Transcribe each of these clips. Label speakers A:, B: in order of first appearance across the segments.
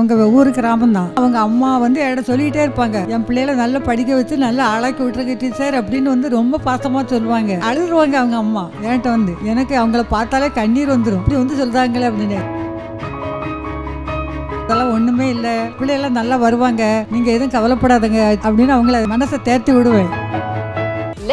A: அவங்க ஊர் கிராமம் தான் அவங்க அம்மா வந்து இடம் சொல்லிக்கிட்டே இருப்பாங்க. என் பிள்ளைகளை நல்லா படிக்க வச்சு நல்லா ஆளாக்கி விட்டுருக்கு டீச்சர் அப்படின்னு வந்து ரொம்ப பாசமா சொல்லுவாங்க. அழுதுருவாங்க அவங்க அம்மா. என்கிட்ட வந்து எனக்கு அவங்கள பார்த்தாலே கண்ணீர் வந்துடும் இப்படி வந்து சொல்றாங்களே அப்படின்னு. அதெல்லாம் ஒண்ணுமே இல்லை. பிள்ளைகள்லாம் நல்லா வருவாங்க. நீங்க எதுவும் கவலைப்படாதங்க. அப்படின்னு அவங்கள மனசை தேர்த்தி விடுவேன்.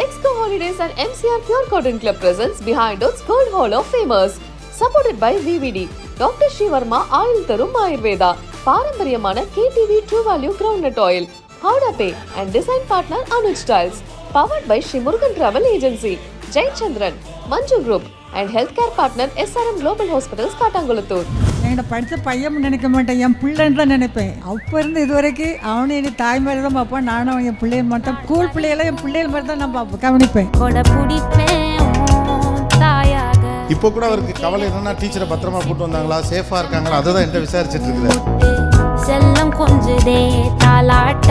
B: Let's Go Holidays at MCR Pure Cotton Club presents Behind Oats Gold Hall of Famers. Supported by VVD, Dr. Shivarma Ayil தரும் ஆயுர்வேதா பாரம்பரியமான KTV True Value Groundnut Oil, Howda Pay and Design Partner Anuj Styles. Powered by Shri Murugan Travel Agency, Jai Chandran, Manju Group and Healthcare Partner SRM Global Hospitals, Katangulathur.
A: என்கிட்ட படித்த பையன் நினைக்க மாட்டேன். என் பிள்ளைன்னு தான் நினைப்பேன். அப்போ இருந்து இது வரைக்கும் அவனும் என் தாய் மாதிரி தான் பார்ப்பான். நானும் என் பிள்ளைய மட்டும் ஸ்கூல் பிள்ளைகளை என் பிள்ளைகள் மாதிரி தான் நான் பார்ப்பேன் கவனிப்பேன்.
C: இப்போ கூட அவருக்கு கவலை என்னன்னா டீச்சரை பத்திரமா கூட்டு வந்தாங்களா? சேஃபா இருக்காங்களா? அதை தான் என்கிட்ட விசாரிச்சுட்டு இருக்கிறார்.
D: செல்லம் கொஞ்சுதே தாலாட்ட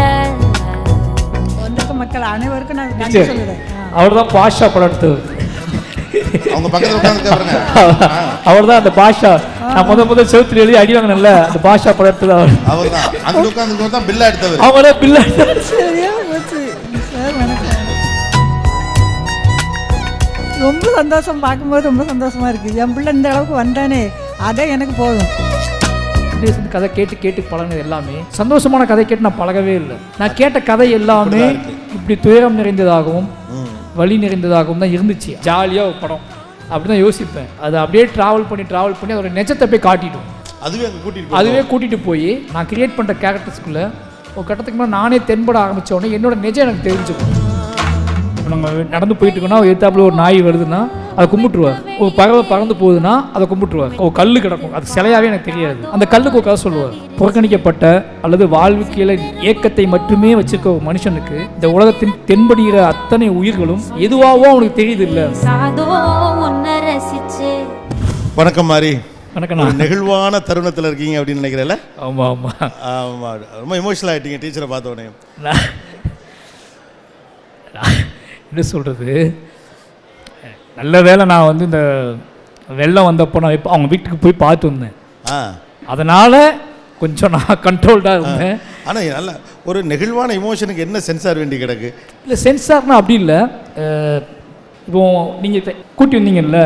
A: வந்திருக்க மக்கள் அனைவருக்கும் நான் நன்றி சொல்லுறேன்.
E: அவர் தான் பாஷா படம்
C: அவங்க பக்கத்துல பாருங்க.
E: அவர் தான் அந்த பாஷா. நான் முத முத செவுத்துல எழுதி அடி வாங்கினேன்ல அந்த பாஷா படம் எடுத்தது அவர்.
C: அவர் தான் அங்க உட்காந்து தான் பில்லா எடுத்தவர்.
E: அவங்க தான் பிள்ளை
A: சரியா போச்சு. சார் வணக்கம். ரொம்ப சந்தோஷம் பார்க்கும்போது ரொம்ப சந்தோஷமா இருக்கு. என் பிள்ளை இந்த அளவுக்கு வந்தானே அதே எனக்கு போதும்.
E: பேசுறது கதை கேட்டு கேட்டு பழகினது எல்லாமே. சந்தோஷமான கதை கேட்டு நான் பழகவே இல்லை. நான் கேட்ட கதை எல்லாமே இப்படி துயரம் நிறைந்ததாகவும் வலி நிறைந்ததாகவும் தான் இருந்துச்சு. ஜாலியாக ஒரு படம். அப்படி தான் யோசிப்பேன். அது அப்படியே ட்ராவல் பண்ணி ட்ராவல் பண்ணி அதோட நெஜத்தை போய் காட்டிடும்
C: அதுவே அங்க கூட்டிட்டு
E: அதுவே கூட்டிகிட்டு போய் நான் கிரியேட் பண்ணுற கேரக்டர்ஸ்குள்ளே ஒரு கட்டத்துக்கு மேலே நானே தென்பட ஆரம்பிச்ச உடனே என்னோட நிஜம் எனக்கு தெரிஞ்சுக்கும். இப்போ நம்ம நடந்து போயிட்டு இருக்கோம்னா எத்தாப்புல ஒரு நாய் வருதுன்னா அதை கும்பிட்டுருவார். ஒரு பறவை பறந்து போகுதுன்னா அதை கும்பிட்டுருவார். ஒரு கல் கிடக்கும். அது சிலையாவே எனக்கு தெரியாது. அந்த கல்லுக்கு ஒரு கதை சொல்லுவார். புறக்கணிக்கப்பட்ட அல்லது வாழ்க்கையில ஏக்கத்தை மட்டுமே வச்சிருக்க ஒரு மனுஷனுக்கு இந்த உலகத்தின் தென்படுகிற அத்தனை உயிர்களும் எதுவாகவோ அவனுக்கு தெரியுது இல்லை
D: சாதோ உன்னை ரசிச்சு.
C: வணக்கம் மாரி.
E: வணக்கம்
C: நெகிழ்வான தருணத்துல இருக்கீங்க அப்படின்னு நினைக்கிறேன்ல?
E: ஆமாம் ஆமாம்
C: ஆமா. ரொம்ப எமோஷனல் ஆயிட்டீங்க டீச்சரை பார்த்த உடனே
E: என்ன சொல்கிறது நல்ல வேளை நான் வந்து இந்த வெள்ளம் வந்தப்போ நான் இப்போ அவங்க வீட்டுக்கு போய் பார்த்து வந்தேன். அதனால் கொஞ்சம் நான் கண்ட்ரோல்டாக இருந்தேன்.
C: ஆனா நல்ல ஒரு நெகிழ்வான எமோஷனுக்கு என்ன சென்சார் வேண்டி கிடக்கு?
E: இல்லை சென்சார்னா அப்படி இல்லை. இப்போ நீங்கள் கூட்டி வந்தீங்கல்ல?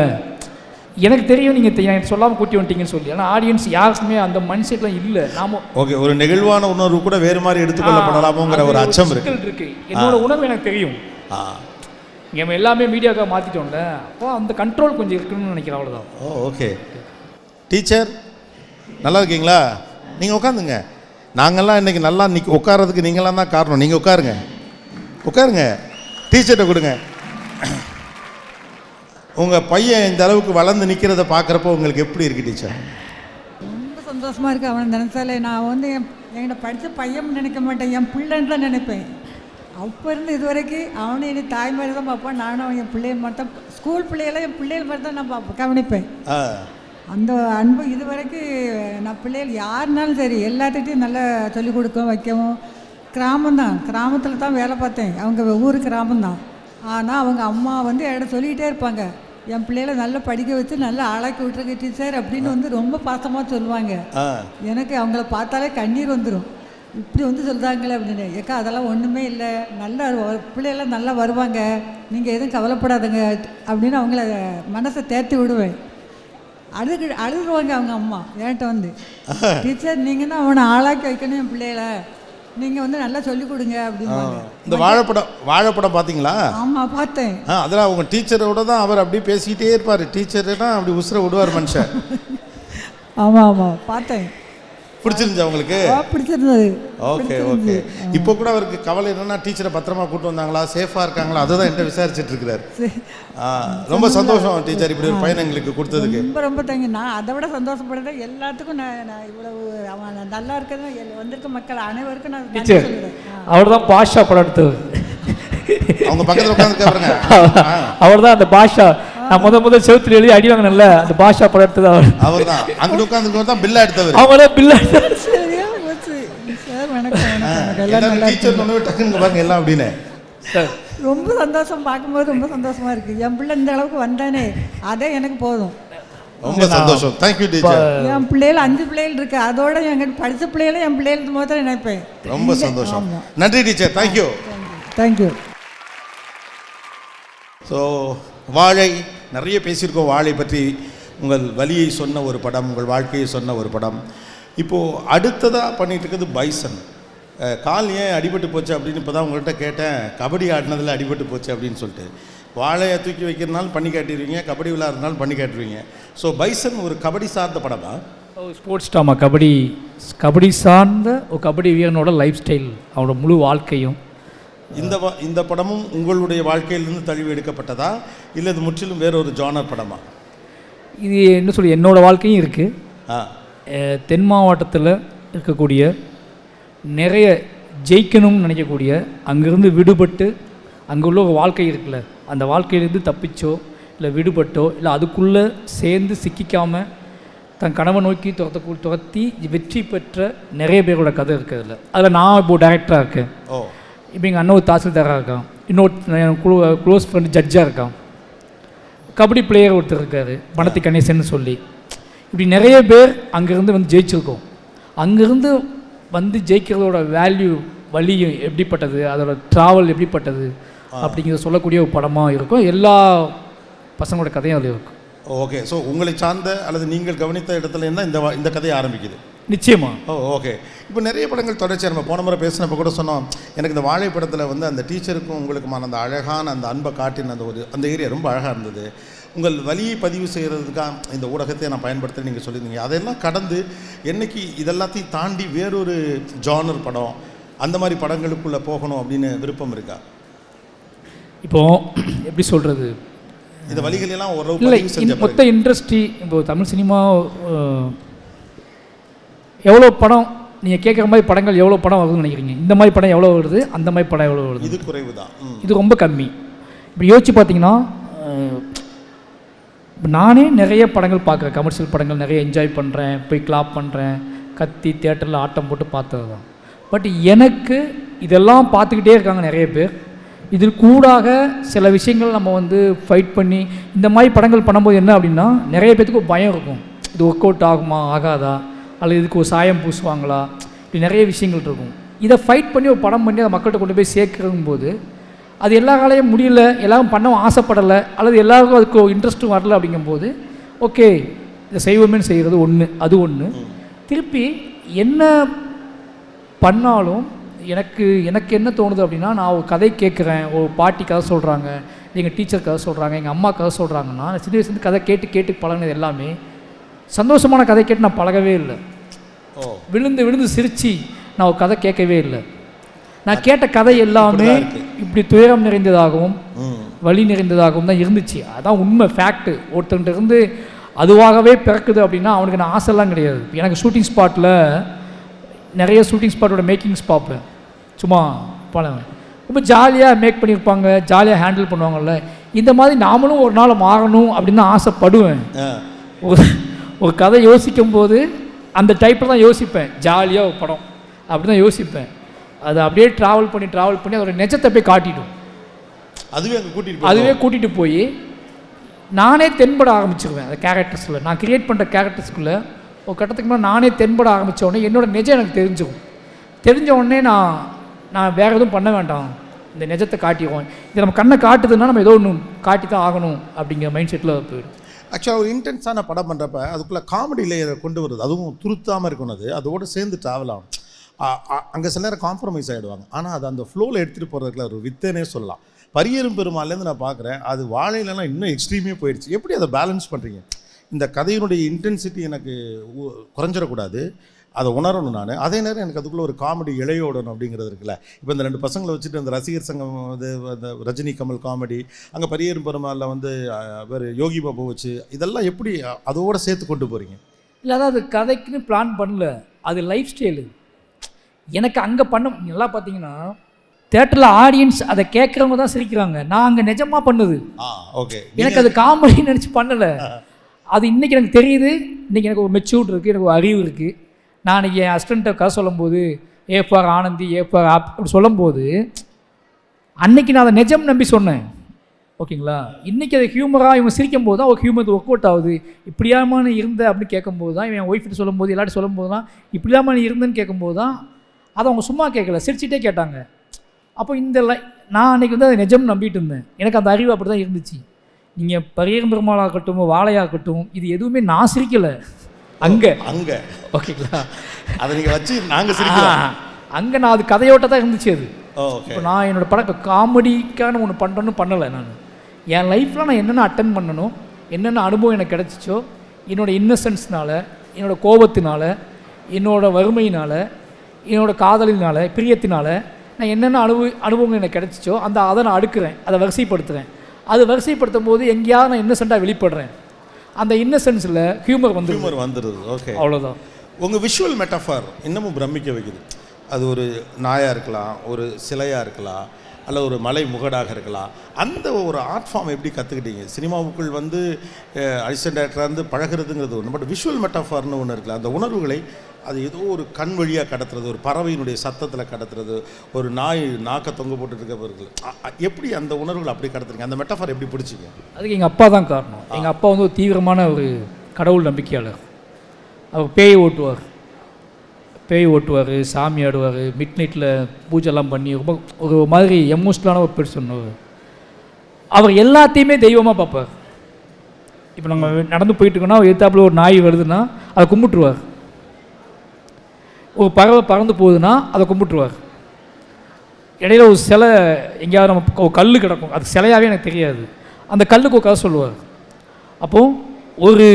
E: எனக்கு தெரியும் நீங்கள் எனக்கு சொல்லாமல் கூட்டி வந்துட்டீங்கன்னு சொல்லி. ஆனால் ஆடியன்ஸ் யாருக்குமே அந்த மைண்ட் செட்லாம் இல்லை. நாம
C: ஓகே ஒரு நெகிழ்வான உணர்வு கூட வேறு மாதிரி எடுத்துக்கொள்ளப்படலாமோங்கிற
E: அது
C: ஒரு அச்சம் இருக்கு.
E: என்னோட உணர்வு எனக்கு தெரியும். நம்ம எல்லாமே மீடியாவுக்காக மாற்றிட்டோம்ல அப்போ அந்த கண்ட்ரோல் கொஞ்சம் இருக்குன்னு நினைக்கிறேன் அவ்வளோதான்
C: ஓ ஓகே டீச்சர் நல்லா இருக்கீங்களா? நீங்கள் உட்காந்துங்க. நாங்கள்லாம் இன்னைக்கு நல்லா நிக் உட்கார்றதுக்கு நீங்களாம் தான் காரணம். நீங்கள் உட்காருங்க. உட்காருங்க. டீச்சர்கிட்ட கொடுங்க. உங்கள் பையன் இந்த அளவுக்கு வளர்ந்து நிற்கிறத பார்க்குறப்போ உங்களுக்கு எப்படி இருக்கு டீச்சர்
A: ரொம்ப சந்தோஷமா இருக்கு அவனை நினைச்சாலே. நான் வந்து என் என்கிட்ட படித்த பையன் நினைக்க மாட்டேன் என் பிள்ளைன்னு தான் நினைப்பேன். அப்போ இருந்து இது வரைக்கும் அவனும் என் தாய் மாதிரி தான் பார்ப்பான். நானும் என் பிள்ளைய மட்டும் ஸ்கூல் பிள்ளைகளை என் பிள்ளைகள் மாதிரி தான் நான் பார்ப்பேன். கவனிப்பேன். அந்த அன்பு இது வரைக்கும் நான் பிள்ளைகள் யாருனாலும் சரி எல்லாத்துக்கிட்டையும் நல்லா சொல்லிக் கொடுக்கவும் வைக்கவும். கிராமம்தான் கிராமத்தில் தான் வேலை பார்த்தேன். அவங்க ஊர் கிராமம்தான் ஆனால் அவங்க அம்மா வந்து இடம் சொல்லிக்கிட்டே இருப்பாங்க. என் பிள்ளைகளை நல்லா படிக்க வச்சு நல்லா ஆளாக்கி விட்டுருக்கு டீச்சர் அப்படின்னு வந்து ரொம்ப பாசமாக சொல்லுவாங்க. எனக்கு அவங்கள பார்த்தாலே கண்ணீர் வந்துடும் இப்படி வந்து சொல்கிறாங்களே அப்படின்னு. ஏக்கா அதெல்லாம் ஒன்றுமே இல்லை. நல்லா பிள்ளைகள்லாம் நல்லா வருவாங்க. நீங்கள் எதுவும் கவலைப்படாதங்க அப்படின்னு அவங்கள மனசை தேர்த்தி விடுவேன். அழுது அழுதுருவாங்க அவங்க அம்மா என்கிட்ட வந்து. டீச்சர் நீங்கள் தான் அவனை ஆளாக்கி வைக்கணும் என் பிள்ளைகள. நீங்கள் வந்து நல்லா சொல்லிக் கொடுங்க அப்படிம்பாங்க
C: இந்த வாழைப்படம் வாழைப்படம் பார்த்தீங்களா?
A: ஆமாம் பார்த்தேன்.
C: ஆ அதில் அவங்க டீச்சரோட தான் அவர் அப்படியே பேசிக்கிட்டே இருப்பார். டீச்சர்னா அப்படி உசுர விடுவார் மனுஷன்.
A: ஆமாம் ஆமாம் பார்த்தேன்.
C: பிடிச்சிருந்துச்சு அவங்களுக்கு
A: ஆ, பிடிச்சிருந்தது.
C: ஓகே ஓகே இப்போ கூட அவருக்கு கவலை என்னன்னா டீச்சரை பத்திரமா கூட்டு வந்தாங்களா சேஃபா இருக்காங்களா அதை தான் என்கிட்ட விசாரிச்சுட்டு இருக்கிறார். ரொம்ப சந்தோஷம் டீச்சர் இப்படி ஒரு பையன் எங்களுக்கு கொடுத்ததுக்கு.
A: ரொம்ப ரொம்ப தேங்க் நான் அதை விட சந்தோஷப்படுறேன். எல்லாத்துக்கும் நான் நான் இவ்வளவு அவன் நல்லா இருக்கிறது வந்திருக்க மக்கள் அனைவருக்கும் நான் நன்றி
E: டீச்சர். அவர் தான் பாஷா படம் எடுத்தவர்
C: அவங்க பக்கத்துல உட்காந்து பாருங்க
E: அவர் தான் அந்த பாஷா நான் முத முத செவுத்துல எழுதி அடி வாங்கினேன்ல அந்த பாஷா படம் எடுத்தது அவர்.
C: அவர் தான் அங்கிட்டு உட்காந்து தான் பில்லா எடுத்தவர்.
E: அவங்க தான் பிள்ளை
A: சரியா போச்சு. சார் வணக்கம் வணக்கம். வணக்கம். எல்லாம் நல்லா
C: டீச்சர். ஒன்று டக்குன்னு பாருங்க எல்லாம் அப்படின்னு.
E: சார்.
A: ரொம்ப சந்தோஷம் பார்க்கும்போது ரொம்ப சந்தோஷமா இருக்கு. என் பிள்ளை இந்த அளவுக்கு வந்தானே அதே எனக்கு போதும்.
C: ரொம்ப சந்தோஷம். தேங்க்யூ டீச்சர்
A: என் பிள்ளைகள் அஞ்சு பிள்ளைகள் இருக்கு. அதோட எங்கிட்ட படித்த பிள்ளைகளும் என் பிள்ளைகளுக்கு முதல்ல நினைப்பேன்.
C: ரொம்ப சந்தோஷம். நன்றி டீச்சர் தேங்க்யூ
A: தேங்க்யூ
C: ஸோ வாழை நிறைய பேசியிருக்கோம். வாழை பற்றி உங்கள் வலியை சொன்ன ஒரு படம் உங்கள் வாழ்க்கையை சொன்ன ஒரு படம். இப்போது அடுத்ததாக பண்ணிகிட்டு இருக்கிறது பைசன் கால் ஏன் அடிபட்டு போச்சு அப்படின்னு இப்போ தான் உங்கள்கிட்ட கேட்டேன். கபடி ஆடினதில் அடிபட்டு போச்சு அப்படின்னு சொல்லிட்டு. வாழையை தூக்கி வைக்கிறனாலும் பண்ணி காட்டிடுவீங்க கபடி விளையாடுறதுனாலும் பண்ணி காட்டுவீங்க ஸோ பைசன் ஒரு கபடி சார்ந்த படமா?
E: ஸ்போர்ட்ஸ் டாமா கபடி கபடி சார்ந்த ஒரு கபடி வீரனோட லைஃப் ஸ்டைல் அவனோட முழு வாழ்க்கையும்.
C: இந்த இந்த படமும் உங்களுடைய வாழ்க்கையிலிருந்து தழுவி எடுக்கப்பட்டதா? இல்லை இது முற்றிலும் வேறொரு ஜானர் படமா?
E: இது என்ன சொல்லி என்னோட வாழ்க்கையும் இருக்குது தென் மாவட்டத்தில் இருக்கக்கூடிய நிறைய ஜெயிக்கணும்னு நினைக்கக்கூடிய அங்கேருந்து விடுபட்டு அங்கே உள்ள ஒரு வாழ்க்கை இருக்குல்ல அந்த வாழ்க்கையிலேருந்து தப்பிச்சோ இல்லை விடுபட்டோ இல்லை அதுக்குள்ளே சேர்ந்து சிக்கிக்காம தன் கனவை நோக்கி துரத்த துரத்தி வெற்றி பெற்ற நிறைய பேரோட கதை இருக்குது அதில். அதில் நான் இப்போது டைரக்டராக இருக்கேன்.
C: ஓ.
E: இப்போ எங்கள் அண்ணன் ஒரு தாசில்தாராக இருக்கான். இன்னொரு க்ளோஸ் ஃப்ரெண்டு ஜட்ஜாக இருக்கான். கபடி பிளேயர் ஒருத்தர் இருக்கார் பணத்தி கணேசன் சொல்லி. இப்படி நிறைய பேர் அங்கேருந்து வந்து ஜெயிச்சிருக்கோம். அங்கேருந்து வந்து ஜெயிக்கிறதோட வேல்யூ வழியும் எப்படிப்பட்டது அதோட ட்ராவல் எப்படிப்பட்டது அப்படிங்கிறத சொல்லக்கூடிய ஒரு படமாக இருக்கும். எல்லா பசங்களோட கதையும் அதில் இருக்கும்.
C: ஓகே ஸோ உங்களை சார்ந்த அல்லது நீங்கள் கவனித்த இடத்துல இருந்தால் இந்த இந்த கதை ஆரம்பிக்குது.
E: நிச்சயமா.
C: ஓ ஓகே இப்போ நிறைய படங்கள் தொடர்ச்சியாக நம்ம போன முறை பேசினப்ப கூட சொன்னோம் எனக்கு இந்த வாழை படத்தில் வந்து அந்த டீச்சருக்கும் உங்களுக்குமான அந்த அழகான அந்த அன்பை காட்டின அந்த ஒரு அந்த ஏரியா ரொம்ப அழகாக இருந்தது. உங்கள் வழியை பதிவு செய்கிறதுக்காக இந்த ஊடகத்தை நான் பயன்படுத்த நீங்கள் சொல்லியிருந்தீங்க. அதெல்லாம் கடந்து என்னைக்கு இதெல்லாத்தையும் தாண்டி வேறொரு ஜானர் படம் அந்த மாதிரி படங்களுக்குள்ளே போகணும் அப்படின்னு விருப்பம் இருக்கா?
E: இப்போது எப்படி சொல்கிறது
C: இந்த வழிகள் எல்லாம் ஓரளவு
E: இல்லை
C: பதிவு செஞ்ச
E: மொத்த இண்டஸ்ட்ரி இப்போ தமிழ் சினிமா எவ்வளோ படம் நீங்கள் கேட்குற மாதிரி படங்கள் எவ்வளோ படம் வருதுன்னு நினைக்கிறீங்க? இந்த மாதிரி படம் எவ்வளோ வருது? அந்த மாதிரி படம் எவ்வளோ வருது?
C: இது குறைவு தான்
E: இது ரொம்ப கம்மி. இப்படி யோசிச்சு பார்த்தீங்கன்னா இப்ப நானே நிறைய படங்கள் பார்க்குறேன் கமர்ஷியல் படங்கள் நிறைய என்ஜாய் பண்ணுறேன் போய் கிளாப் பண்ணுறேன் கத்தி தேட்டரில் ஆட்டம் போட்டு பார்த்தது தான் பட் எனக்கு இதெல்லாம் பார்த்துக்கிட்டே இருக்காங்க நிறைய பேர். இதில் கூடாக சில விஷயங்கள் நம்ம வந்து ஃபைட் பண்ணி இந்த மாதிரி படங்கள் பண்ணும்போது என்ன அப்படின்னா நிறைய பேத்துக்கு பயம் இருக்கும். இது ஒர்க் அவுட் ஆகுமா ஆகாதா? அல்லது இதுக்கு ஒரு சாயம் பூசுவாங்களா? இப்படி நிறைய விஷயங்கள் இருக்கும். இதை ஃபைட் பண்ணி ஒரு படம் பண்ணி அதை மக்கள்கிட்ட கொண்டு போய் சேர்க்கும் போது அது எல்லா காலையும் முடியல எல்லாரும் பண்ணவும் ஆசைப்படலை அல்லது எல்லாருக்கும் அதுக்கு இன்ட்ரெஸ்ட்டும் வரல அப்படிங்கும்போது ஓகே இதை செய்வோமே செய்கிறது ஒன்று அது ஒன்று திருப்பி என்ன பண்ணாலும் எனக்கு எனக்கு என்ன தோணுது அப்படின்னா நான் ஒரு கதை கேட்குறேன் ஒரு பாட்டி கதை சொல்கிறாங்க எங்கள் டீச்சர் கதை சொல்கிறாங்க எங்கள் அம்மா கதை சொல்கிறாங்கன்னா நான் சின்ன வயசுலேருந்து கதை கேட்டு கேட்டு பழகினது எல்லாமே சந்தோஷமான கதை கேட்டு நான் பழகவே இல்லை.
C: ஓ.
E: விழுந்து விழுந்து சிரித்து நான் ஒரு கதை கேட்கவே இல்லை. நான் கேட்ட கதை எல்லாமே. இப்படி துயரம் நிறைந்ததாகவும் வலி நிறைந்ததாகவும் தான் இருந்துச்சு. அதான் உண்மை ஃபேக்ட்டு ஒருத்தன்ட்ட இருந்து அதுவாகவே பிறக்குது அப்படின்னா அவனுக்கு நான் ஆசைலாம் கிடையாது. எனக்கு ஷூட்டிங் ஸ்பாட்டில் நிறைய ஷூட்டிங் ஸ்பாட்டோட மேக்கிங்ஸ் பார்ப்பேன். சும்மா பழம் ரொம்ப ஜாலியாக மேக் பண்ணியிருப்பாங்க ஜாலியாக ஹேண்டில் பண்ணுவாங்கல்ல. இந்த மாதிரி நாமளும் ஒரு நாள் மாறணும் அப்படின்னு தான் ஆசைப்படுவேன். ஒரு ஒரு கதை யோசிக்கும் போது அந்த டைப்பில் தான் யோசிப்பேன். ஜாலியாக ஒரு படம். அப்படி தான் யோசிப்பேன். அதை அப்படியே ட்ராவல் பண்ணி ட்ராவல் பண்ணி அதோட நெஜத்தை போய் காட்டிடும்.
C: அதுவே அங்கே கூட்டிகிட்டு
E: அதுவே கூட்டிகிட்டு போய் நானே தென்பட ஆரம்பிச்சிருவேன். அந்த கேரக்டர்ஸில் நான் கிரியேட் பண்ணுற கேரக்டர்ஸ்குள்ளே ஒரு கட்டத்துக்கு மேலே நானே தென்பட ஆரம்பித்த உடனே என்னோட நிஜம் எனக்கு தெரிஞ்சிடும் தெரிஞ்ச உடனே நான் நான் வேறு எதுவும் பண்ண வேண்டாம். இந்த நிஜத்தை காட்டிடுவோம். இது நம்ம கண்ணை காட்டுதுன்னா நம்ம ஏதோ ஒன்று காட்டி தான் ஆகணும் அப்படிங்கிற மைண்ட் செட்டில் போயிடும்.
C: ஆக்சுவலாக ஒரு இன்டென்ஸான படம் பண்ணுறப்ப அதுக்குள்ளே காமெடி லேயரை கொண்டு வருது. அதுவும் துருத்தாமல் இருக்கணும் அது. அதோடு சேர்ந்து ட்ராவல் ஆகும் அங்கே சில நேரம் காம்ப்ரமைஸ் ஆகிடுவாங்க ஆனால் அது அந்த ஃப்ளோவில் எடுத்துகிட்டு போகிறதுக்குள்ள ஒரு வித்தனே சொல்லலாம். பரியரும் பெருமாள்லேருந்து நான் பார்க்குறேன். அது வாழையிலலாம் இன்னும் எக்ஸ்ட்ரீமே போயிடுச்சு. எப்படி அதை பேலன்ஸ் பண்ணுறீங்க இந்த கதையினுடைய இன்டென்சிட்டி எனக்கு குறைஞ்சிடக்கூடாது. அதை உணரணும் நான். அதே நேரம் எனக்கு அதுக்குள்ளே ஒரு காமெடி இழையோடணும் அப்படிங்கிறது இருக்குல்ல. இப்போ இந்த ரெண்டு பசங்களை வச்சுட்டு அந்த ரசிகர் சங்கம் இது அந்த ரஜினி கமல் காமெடி அங்கே பரியரும் பெருமாளில் வந்து வேறு யோகி பாபு வச்சு இதெல்லாம் எப்படி அதோட சேர்த்து கொண்டு போகிறீங்க
E: இல்லை அதாவது கதைக்குன்னு பிளான் பண்ணல. அது லைஃப் ஸ்டைலு எனக்கு அங்கே பண்ண நல்லா பார்த்தீங்கன்னா தேட்டரில் ஆடியன்ஸ் அதை கேட்குறவங்க தான் சிரிக்கிறாங்க. நான் அங்கே நிஜமாக பண்ணுது.
C: ஓகே
E: எனக்கு அது காமெடி நினச்சி பண்ணலை. அது இன்றைக்கி எனக்கு தெரியுது. இன்றைக்கி எனக்கு ஒரு மெச்சூர்ட் இருக்குது எனக்கு ஒரு அறிவு இருக்குது நான் என் அஸ்டண்ட்டை கதை சொல்லும்போது A for Ananthi A for app அப்படி சொல்லும்போது அன்னைக்கு நான் அதை நிஜம் நம்பி சொன்னேன். ஓகேங்களா? இன்றைக்கி அதை ஹியூமராக இவங்க சிரிக்கும் போது தான் ஒரு ஹியூமர் ஒர்க் அவுட் ஆகுது. இப்படியாம நீ இருந்த? அப்படின்னு கேட்கும்போது தான் இவன் ஒய்ஃப்ட்டு சொல்லும்போது எல்லாரும் சொல்லும்போது தான் இப்படியாம நீ இருந்தேன்னு கேட்கும்போது தான் அதை அவங்க சும்மா கேட்கல சிரிச்சிட்டே கேட்டாங்க. அப்போ இந்த லை நான் அன்றைக்கி வந்து அதை நிஜம் நம்பிட்டு இருந்தேன். எனக்கு அந்த அறிவு அப்படி தான் இருந்துச்சு நீங்கள் பரியம்பெருமாளாகட்டும் வாழையாகட்டும் இது எதுவுமே நான் சிரிக்கலை. அங்கே.
C: அங்க.
E: ஓகேங்களா?
C: அதை நீங்க வச்சு நாங்க சிரிக்கிறோம்
E: அங்கே நான் அது கதையோட்ட தான் இருந்துச்சு அது. இப்போ நான் என்னோடய படம் காமெடிக்கான ஒன்று பண்ணுறேன்னு பண்ணலை நான். என் லைஃப்பில் நான் என்னென்ன அட்டன் பண்ணணும் என்னென்ன அனுபவம் எனக்கு கிடச்சிச்சோ என்னோட இன்னசென்ஸ்னால என்னோட கோபத்தினால என்னோட வறுமையினால என்னோட காதலினால பிரியத்தினால நான் என்னென்ன அனுபவ அனுபவங்கள் எனக்கு கிடச்சிச்சோ அந்த அதை நான் அடுக்குறேன் அதை வரிசைப்படுத்துகிறேன் அது வரிசைப்படுத்தும் போது எங்கேயாவது நான் இன்னசென்ட்டாக வெளிப்படுறேன். அந்த இன்னசென்ஸில் ஹியூமர் வந்து
C: ஹியூமர் வந்துடுது ஓகே
E: அவ்வளோதான்
C: உங்கள் விஷுவல் மெட்டஃபார் இன்னமும் பிரமிக்க வைக்குது. அது ஒரு நாயாக இருக்கலாம் ஒரு சிலையாக இருக்கலாம் அல்ல ஒரு மலை முகடாக இருக்கலாம். அந்த ஒரு ஆர்ட் ஃபார்ம் எப்படி கற்றுக்கிட்டீங்க சினிமாவுக்குள் வந்து அசிஸ்டன்ட் டேரக்டராக இருந்து பழகுறதுங்கிறது ஒன்று பட் விஷுவல் மெட்டஃபார்னு ஒன்று இருக்குல்ல அந்த உணர்வுகளை அது ஏதோ ஒரு கண் வழியாக கடத்துறது ஒரு பறவையினுடைய சத்தத்தில் கடத்துறது ஒரு நாய் நாக்க தொங்க அ- அ- எப்படி அந்த உணர்வுகளை அப்படி கடத்துறீங்க? அந்த மெட்டஃபார் எப்படி பிடிச்சிங்க?
E: அதுக்கு எங்கள் அப்பா தான் காரணம். எங்கள் அப்பா வந்து ஒரு தீவிரமான ஒரு கடவுள் நம்பிக்கையாளர். அவர் பேய் ஓட்டுவார். பேய் ஓட்டுவார் சாமி ஆடுவார் மிட் நைட்டில் பூஜைலாம் பண்ணி ரொம்ப ஒரு மாதிரி எமோஷ்னலான ஒரு பெர்சன் அவர். அவர் எல்லாத்தையுமே தெய்வமாக பார்ப்பார். இப்போ நம்ம நடந்து போயிட்டு இருக்கோம்னா ஒரு நாய் வருதுன்னா அதை கும்பிட்டுருவார். ஒரு பறவை பறந்து போகுதுன்னா அதை கும்பிட்டுருவார். இடையில ஒரு சிலை எங்கேயாவது நம்ம ஒரு கல் கிடக்கும். அது சிலையாகவே எனக்கு தெரியாது. அந்த கல்லுக்கு ஒரு கதை சொல்லுவார். அப்போது ஒரு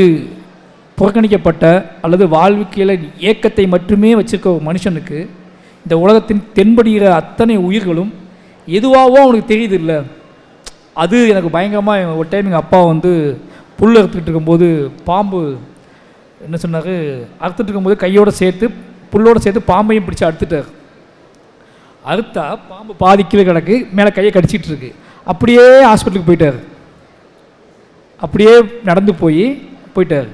E: புறக்கணிக்கப்பட்ட அல்லது வாழ்க்கையில் ஏக்கத்தை மட்டுமே வச்சிருக்க ஒரு மனுஷனுக்கு இந்த உலகத்தின் தென்படுகிற அத்தனை உயிர்களும் எதுவாகவோ அவனுக்கு தெரியுது இல்லை அது எனக்கு பயங்கரமாக ஒரு டைம் எங்கள் அப்பா வந்து புல் அறுத்துக்கிட்டு இருக்கும்போது பாம்பு என்ன சொன்னார் அறுத்துட்டு இருக்கும்போது கையோடு சேர்த்து புல்லோடு சேர்த்து பாம்பையும் பிடிச்சி அறுத்துட்டார். அறுத்தா பாம்பு பாதி கீழே கிடக்கு மேலே கையை கடிச்சிட்டு இருக்கு. அப்படியே ஹாஸ்பிட்டலுக்கு போயிட்டார். அப்படியே நடந்து போய் போயிட்டார்.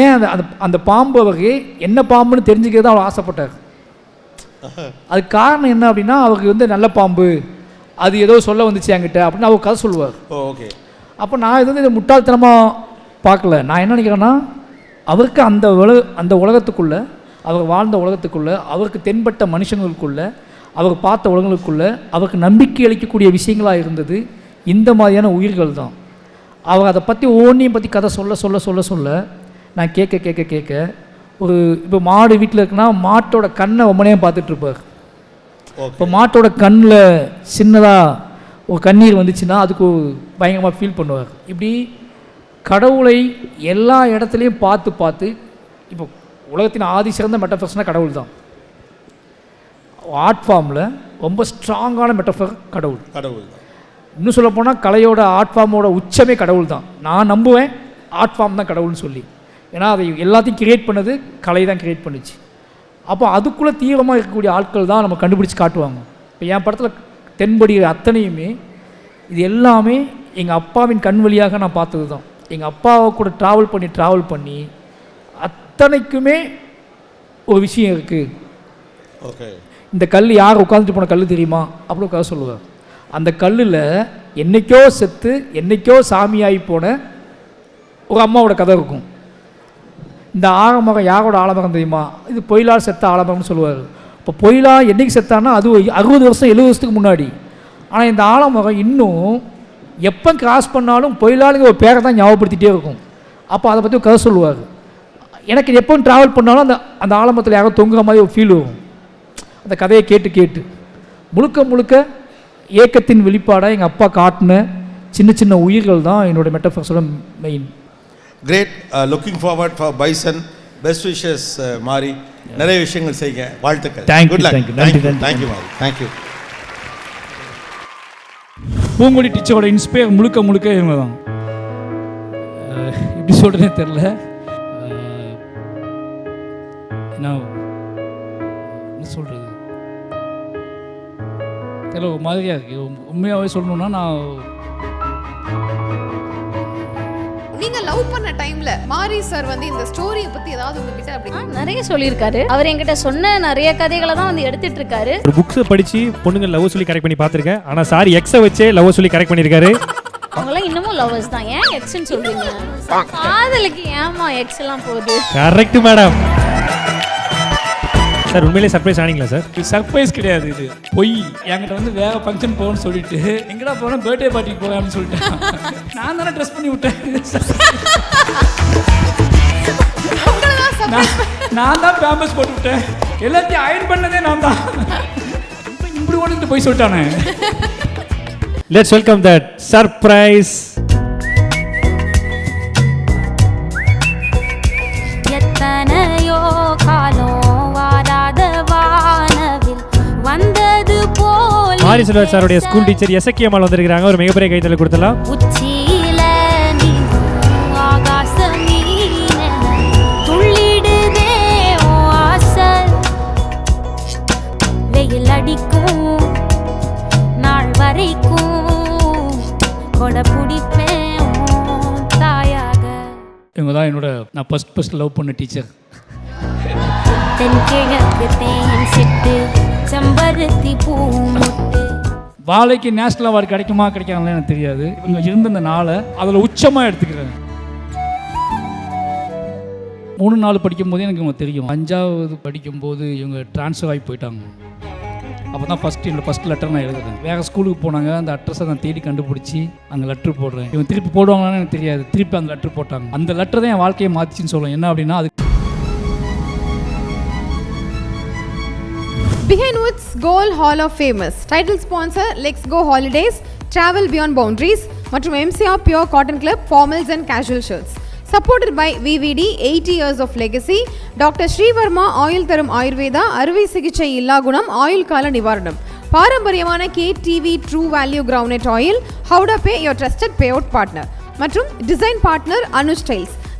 E: ஏன் அந்த அந்த அந்த பாம்பு வகை என்ன பாம்புன்னு தெரிஞ்சுக்கிறது அவர் ஆசைப்பட்டார். அதுக்கு காரணம் என்ன அப்படின்னா அவருக்கு வந்து நல்ல பாம்பு. அது ஏதோ சொல்ல வந்துச்சு என்கிட்ட அப்படின்னு அவர் கதை சொல்லுவார்.
C: ஓகே.
E: அப்போ நான் இது வந்து இதை முட்டாள்தனமாக பார்க்கல. நான் என்ன நினைக்கிறேன்னா அவருக்கு அந்த உலக அந்த உலகத்துக்குள்ளே அவர் வாழ்ந்த உலகத்துக்குள்ளே அவருக்கு தென்பட்ட மனுஷங்களுக்குள்ளே அவர் பார்த்த உலகங்களுக்குள்ளே அவருக்கு நம்பிக்கை அளிக்கக்கூடிய விஷயங்களாக இருந்தது இந்த மாதிரியான உயிர்கள் தான் அவர் அதை பற்றி ஒவ்வொன்றையும் பற்றி கதை சொல்ல சொல்ல சொல்ல சொல்ல நான் கேட்க கேட்க கேட்க ஒரு இப்போ மாடு வீட்டில் இருக்குன்னா மாட்டோட கண்ணை ரொம்ப நேரம் பார்த்துட்டு இருப்பார். இப்போ மாட்டோட கண்ணில் சின்னதாக ஒரு கண்ணீர் வந்துச்சுன்னா அதுக்கு பயங்கரமாக ஃபீல் பண்ணுவார். இப்படி கடவுளை எல்லா இடத்துலையும் பார்த்து பார்த்து இப்போ உலகத்தின் ஆதி சிறந்த மெட்டஃபர்ஸ்னால் கடவுள் தான். ஆர்ட் ஃபார்மில் ரொம்ப ஸ்ட்ராங்கான மெட்டஃபர் கடவுள்.
C: கடவுள்
E: இன்னும் சொல்லப் போனால் கலையோட ஆர்ட் ஃபார்மோட உச்சமே கடவுள் தான். நான் நம்புவேன் ஆர்ட் ஃபார்ம் தான் கடவுள்னு சொல்லி. ஏன்னா அதை எல்லாத்தையும் கிரியேட் பண்ணது கலை தான் கிரியேட் பண்ணுச்சு. அப்போ அதுக்குள்ளே தீவிரமாக இருக்கக்கூடிய ஆட்கள் தான் நம்ம கண்டுபிடிச்சு காட்டுவாங்க. இப்போ என் படத்தில் தென்படுகிற அத்தனையுமே இது எல்லாமே எங்கள் அப்பாவின் கண் வழியாக நான் பார்த்தது தான் எங்கள் அப்பாவை கூட ட்ராவல் பண்ணி ட்ராவல் பண்ணி அத்தனைக்குமே ஒரு விஷயம் இருக்குது
C: ஓகே.
E: இந்த கல் யார் உட்காந்துட்டு போன கல் தெரியுமா? அப்படி கதை சொல்லுவார். அந்த கல்லில் என்னைக்கோ செத்து என்னைக்கோ சாமியாகி போன ஒரு அம்மாவோட கதை இருக்கும். இந்த ஆலமரம் யாரோட ஆலமரம் தெரியுமா? இது பொயிலால் செத்த ஆலமரம்னு சொல்லுவார். இப்போ பொயிலா என்னைக்கு செத்தான்னா அது அறுபது வருஷம் எழுபது வருஷத்துக்கு முன்னாடி. ஆனால் இந்த ஆலமரம் இன்னும் எப்போ கிராஸ் பண்ணாலும் பொயிலாளுங்க ஒரு பேரை தான் ஞாபகப்படுத்திட்டே இருக்கும். அப்போ அதை பற்றி ஒரு கதை சொல்லுவார். எனக்கு எப்போ ட்ராவல் பண்ணாலும் அந்த அந்த ஆலமரத்தில் யாரோ தொங்குற மாதிரி ஒரு ஃபீல் வரும். அந்த கதையை கேட்டு கேட்டு. முழுக்க முழுக்க ஏக்கத்தின் வெளிப்பாடாக எங்கள் அப்பா காட்டின சின்ன சின்ன உயிர்கள் தான் என்னோட மெட்டஃபர்ஸோட main
C: great looking forward for Bison best wishes மாறி நிறைய விஷயங்கள் செய்யுங்க. வாழ்த்துக்கள்.
E: Thank you,
C: good luck
E: thank you. நன்றி, நன்றி.
C: தேங்க்யூ மாறி தேங்க்யூ
E: பூங்கொடி டீச்சரோட இன்ஸ்பயர் முழுக்க முழுக்க இவங்க தான் எப்படி சொல்கிறேனே தெரில என்ன என்ன சொல்கிறது தெரியல ஒரு மாதிரியாக இருக்குது உண்மையாகவே சொல்லணுன்னா நான்
F: லவ் பண்ண டைம்ல மாரி சார் வந்து இந்த ஸ்டோரியை பத்தி ஏதாவது உங்ககிட்ட அப்படி
D: நிறைய சொல்லியிருக்காரு. அவர் என்கிட்ட சொன்ன நிறைய கதைகளை தான் வந்து எடுத்துட்டு இருக்காரு
G: ஒரு புக்ஸை படித்து பொண்ணுங்க லவ் சொல்லி கரெக்ட் பண்ணி பார்த்துருக்கேன். ஆனால் சார் எக்ஸை வச்சே லவ் சொல்லி கரெக்ட் பண்ணியிருக்காரு.
D: அவங்களாம் இன்னமும் லவர்ஸ் தான். ஏன் எக்ஸ்ன்னு சொல்றீங்க? காதலுக்கு ஏமா எக்ஸ் எல்லாம் போகுது?
G: கரெக்ட் மேடம் சார் உண்மையிலே சர்ப்ரைஸ் ஆனீங்களா சார்?
E: இது சர்ப்ரைஸ் கிடையாது இது. பொய். என்கிட்ட வந்து வேற ஃபங்க்ஷன் போகணும்னு சொல்லிட்டு எங்கடா போனால் பர்த்டே பார்ட்டிக்கு போகலாம் அப்படின்னு சொல்லிட்டேன். நான் தானே ட்ரெஸ் பண்ணி விட்டேன். நான் நான் தான் பேம்பஸ் போட்டு விட்டேன். எல்லாத்தையும் அயன் பண்ணதே நான் தான். இப்ப இப்படி ஒன்று போய் சொல்லிட்டானே.
G: லெட்ஸ் வெல்கம் தட் சர்ப்ரைஸ்
H: போல்
G: மாரி செல்வராஜ் சாருடைய ஸ்கூல் டீச்சர் எசக்கி அம்மாள் வந்திருக்காங்க ஒரு மிகப்பெரிய கைத்தல கொடுத்தலாம்
H: அடிக்கும் நாள் வரைக்கும். கொடை பிடிப்பேன் தாயாக.
E: இவங்க தான் என்னோட நான் ஃபஸ்ட் ஃபஸ்ட் லவ் பண்ண டீச்சர்
H: தென்கிழக்கு தேன் சிட்டு செம்பருத்தி பூ
E: வாழைக்கு நேஷனல் அவார்டு கிடைக்குமா கிடைக்காதுன்னு எனக்கு தெரியாது. இவங்க இருந்த அந்த நாளை அதில் உச்சமாக எடுத்துக்கிறேன். மூணு நாள் படிக்கும்போதே எனக்கு இவங்க தெரியும். அஞ்சாவது படிக்கும்போது இவங்க ட்ரான்ஸ்ஃபர் ஆகி போயிட்டாங்க. அப்போ தான் ஃபஸ்ட்டு என்னோட ஃபஸ்ட் லெட்டர் நான் எழுதுறேன். வேறு ஸ்கூலுக்கு போனாங்க. அந்த அட்ரஸை நான் தேடி கண்டுபிடிச்சி அந்த லெட்ரு போடுறேன். இவங்க திருப்பி போடுவாங்களான்னு எனக்கு தெரியாது. திருப்பி அந்த லெட்ரு போட்டாங்க. அந்த லெட்டர் தான் என் வாழ்க்கையை மாற்றிச்சின்னு சொல்லுவேன் என்ன அப்படின்னா அது
F: Behind Woods Goal Hall of Famous title sponsor let's go holidays Travel Beyond Boundaries. மற்றும் MCR Pure Cotton Club Formals and Casual Shirts. Supported by VVD 80 years of legacy. Doctor Sreevarma Ayil Tarum Ayurveda அறுவை சிகிச்சை இல்லா குணம் ஆயுள் கால நிவாரணம் பாரம்பரியமான K TV true value groundnut oil ஹவுடா pay your trusted pay out partner மற்றும் design partner Anu styles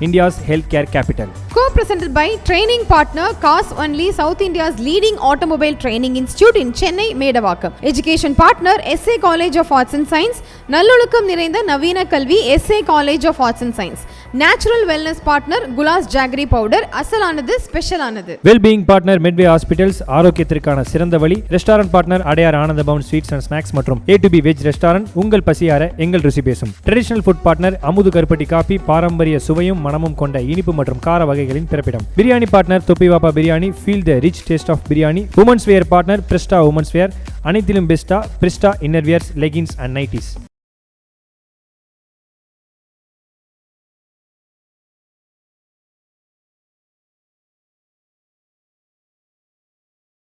G: India's health care capital
F: Co-presented by training partner Cars Only South India's leading automobile training institute in Chennai, Medavakkam. Education partner SA College of Arts and Science, நல்லொழுக்கம் நிறைந்த நவீன கல்வி SA College of Arts and Science. Natural wellness partner குலாஸ் jaggery powder அசலானது ஸ்பெஷலானது
G: wellbeing partner Medway hospitals ஆரோக்கியத்திற்கான சிறந்த வழி. Restaurant partner Adyar Ananda Pawan sweets and snacks மற்றும் A two B veg restaurant உங்கள் பசியார எங்கள் ருசி பேசும். ட்ரெடிஷனல் ஃபுட் பார்ட்னர் அமுது கருப்பட்டி காபி பாரம்பரிய சுவையும் மனமும் கொண்ட இனிப்பு மற்றும் கார வகைகளின் பிறப்பிடம் biryani partner Thoppi Vaappa biryani feel the rich taste of biryani women's wear partner பிரிஸ்டா women's wear அனைத்திலும் பெஸ்டா பிரிஸ்டா innerwears leggings and nighties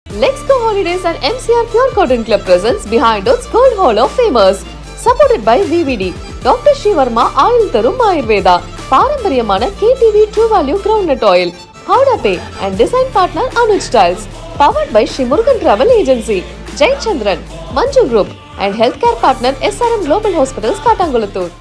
B: Let's Go Holidays at MCR Pure Cotton Club presents Behind Us Gold Hall of Famers. Supported by VVD, Dr. Shivarma Ayil Tarum Ayurveda, பாரம்பரியமான KTV true value ground oil ஹவுடா pay and design partner Anuj styles powered by Sri Murugan travel agency Jayachandran Manju group and health care partner SRM global hospitals Kattankulathur